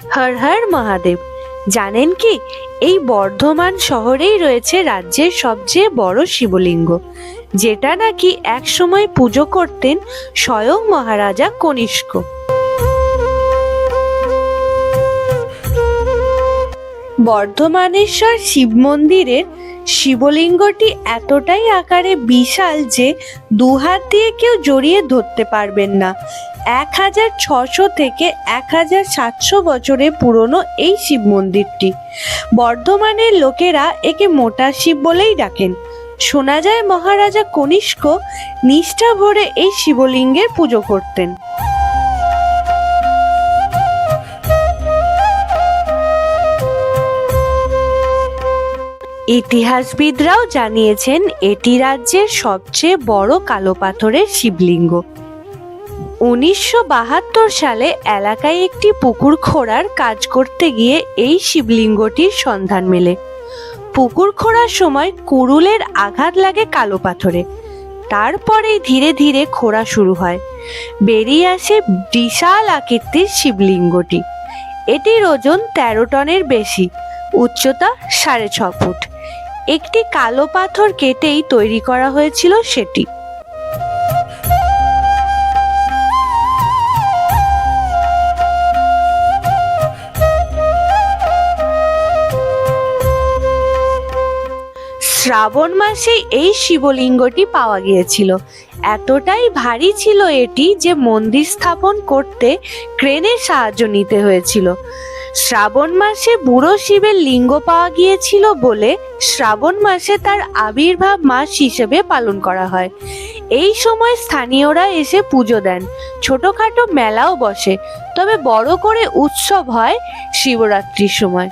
হর হর মহাদেব। জানেন কি, এই বর্ধমান শহরেই রয়েছে রাজ্যের সবচেয়ে বড় শিবলিঙ্গ, যেটা নাকি একসময় পুজো করতেন স্বয়ং মহারাজা কনিষ্ক। বর্ধমানেশ্বর শিব মন্দিরের শিবলিঙ্গটি এতটাই আকারে বিশাল যে দু হাত দিয়ে কেউ জড়িয়ে ধরতে পারবেন না। এক হাজার ছশো থেকে এক হাজার সাতশো বছরের পুরনো এই শিব মন্দিরটি। বর্ধমানের লোকেরা একে মোটা শিব বলেই ডাকেন। শোনা যায় মহারাজা কনিষ্ক নিষ্ঠা ভরে এই শিবলিঙ্গের পুজো করতেন। ইতিহাসবিদরাও জানিয়েছেন এটি রাজ্যের সবচেয়ে বড় কালো পাথরের শিবলিঙ্গ। উনিশশো বাহাত্তর সালে এলাকায় একটি পুকুর খোঁড়ার কাজ করতে গিয়ে এই শিবলিঙ্গটির সন্ধান মেলে। পুকুর খোঁড়ার সময় কুড়ুলের আঘাত লাগে কালো পাথরে। তারপরে ধীরে ধীরে খোঁড়া শুরু হয়। বেরিয়ে আসে বিশাল আকৃতির শিবলিঙ্গটি। এটির ওজন তেরো টনের বেশি। উচ্চতা সাড়ে ছ ফুট। একটি কালো পাথর কেটেই তৈরি করা হয়েছিল সেটি। শ্রাবণ মাসে এই শিবলিঙ্গটি পাওয়া গিয়েছিল। এতটাই ভারী ছিল এটি যে মন্দির স্থাপন করতে ক্রেনের সাহায্য নিতে হয়েছিল। শ্রাবণ মাসে বুড়ো শিবের লিঙ্গ পাওয়া গিয়েছিল বলে শ্রাবণ মাসে তার আবির্ভাব মাস হিসেবে পালন করা হয়। এই সময় স্থানীয়রা এসে পুজো দেন। ছোটখাটো মেলাও বসে। তবে বড় করে উৎসব হয় শিবরাত্রির সময়।